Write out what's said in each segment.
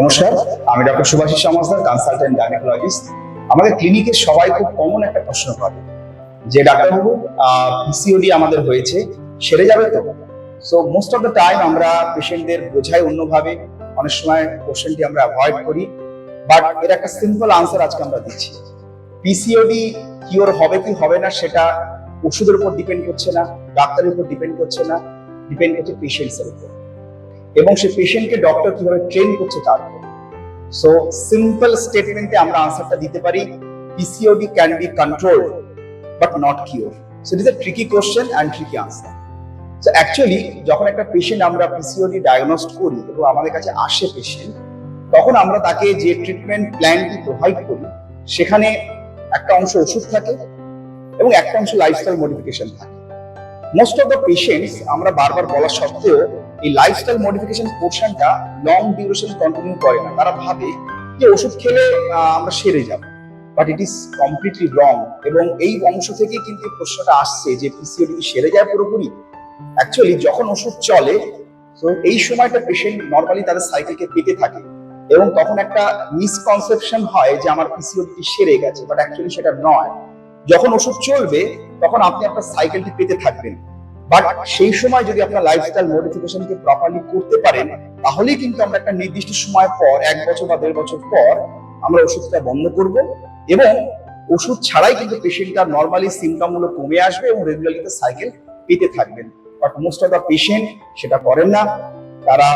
নমস্কার, আমি doctor Subhashis Samajdar consultant gynaecologist আমাদের ক্লিনিকে সবাই খুব কমন একটা প্রশ্ন করে, যে ডাক্তারবাবু পিসিওডি আমাদের হয়েছে, সেরে যাবে তো? So most of the time আমরা পেশেন্টদের বোঝাই অন্যভাবে, অনেক সময় কোশ্চেনটি আমরা অ্যাভয়েড করি বাট এর একটা সিম্পল আনসার আজকে আমরা দিচ্ছি। পিসিওডি কিওর হবে কি হবে না, সেটা ওষুধের উপর ডিপেন্ড করছে না, ডাক্তারের উপর ডিপেন্ড করছে না ডিপেন্ড করছে পেশেন্টসের উপর। এবং সে পেশেন্টকে ডক্টর কীভাবে ট্রেন করছে তার সো সিম্পল স্টেটমেন্টে আমরা আনসারটা দিতে পারি PCOD can be control but not cure so it is a tricky question and tricky answer so actually যখন একটা পেশেন্ট আমরা পিসিওডি ডায়াগনোস্ট করি এবং আমাদের কাছে আসে পেশেন্ট তখন আমরা তাকে যে ট্রিটমেন্ট প্ল্যানটি প্রোভাইড করি, সেখানে একটা অংশ ওষুধ থাকে এবং একটা অংশ লাইফস্টাইল মডিফিকেশন থাকে। মোস্ট অফ দ্য পেশেন্টস আমরা বারবার বলা সত্ত্বেও এই লাইফস্টাইল মডিফিকেশন পোর্শনটা লং ডিউরেশন কন্টিনিউ করে না। তারা ভাবে যে ওষুধ খেলে আমরা সেরে যাব। But it is completely wrong এবং এই অংশ থেকে কিন্তু প্রশ্নটা আসছে যে পিসিওডি কি সেরে যায় পুরোপুরি অ্যাকচুয়ালি যখন ওষুধ চলে, তো এই সময়টা পেশেন্ট নর্মালি তাদের সাইকেলকে পেতে থাকে এবং তখন একটা মিসকনসেপশন হয় যে আমার পিসিওডি সেরে গেছে বাট অ্যাকচুয়ালি সেটা নয়। যখন ওষুধ চলবে, তখন আপনি আপনার সাইকেলটি পেতে থাকবেন। বাট সেই সময় যদি আপনার লাইফস্টাইল মডিফিকেশনকে প্রপারলি করতে পারেন, তাহলেই কিন্তু আমরা একটা নির্দিষ্ট সময় পর, এক বছর বা দেড় বছর পর আমরা ওষুধটা বন্ধ করব এবং ওষুধ ছাড়াই কিন্তু পেশেন্টটা নর্মালি সিমটমগুলো কমে আসবে এবং রেগুলারলি সাইকেল পেতে থাকবেন। But most of the patient সেটা করেন না। তারা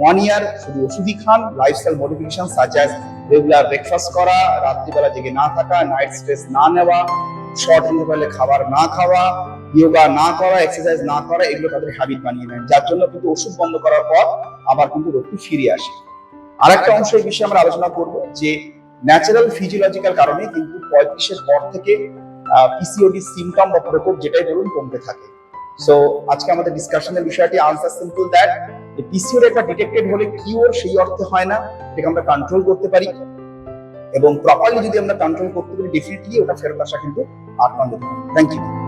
ওয়ান ইয়ার শুধু ওষুধই খান lifestyle modification such as regular breakfast করা, রাত্রিবেলা জেগে না থাকা নাইট স্ট্রেস না নেওয়া শর্ট ইন্টারভ্যালে খাবার না খাওয়া যোগা না করা এক্সারসাইজ না করা, এগুলো তাদের হ্যাবিট বানিয়ে নেয় যার জন্য কিন্তু ওষুধ বন্ধ করার পর আবার কিন্তু রোগটি ফিরে আসে। আর একটা অংশ এই বিষয়ে আমরা আলোচনা করব যে ন্যাচারাল ফিজিওলজিক্যাল কারণে কিন্তু পঁয়ত্রিশের পর থেকে পিসিওডি সিমটম বা প্রকোপ যেটাই বলুন কমতে থাকে। সো আজকে আমাদের ডিসকাশনের বিষয়টি আনসার সিম্পল দ্যাট পিসিওর একটা ডিটেক্টেড হলে কিওর সেই অর্থে হয় না, এটাকে আমরা কন্ট্রোল করতে পারি। এবং প্রপারলি যদি আমরা কন্ট্রোল করতে পারি ডেফিনেটলি ওটা ফেরত আসা কিন্তু আর থ্যাংক ইউ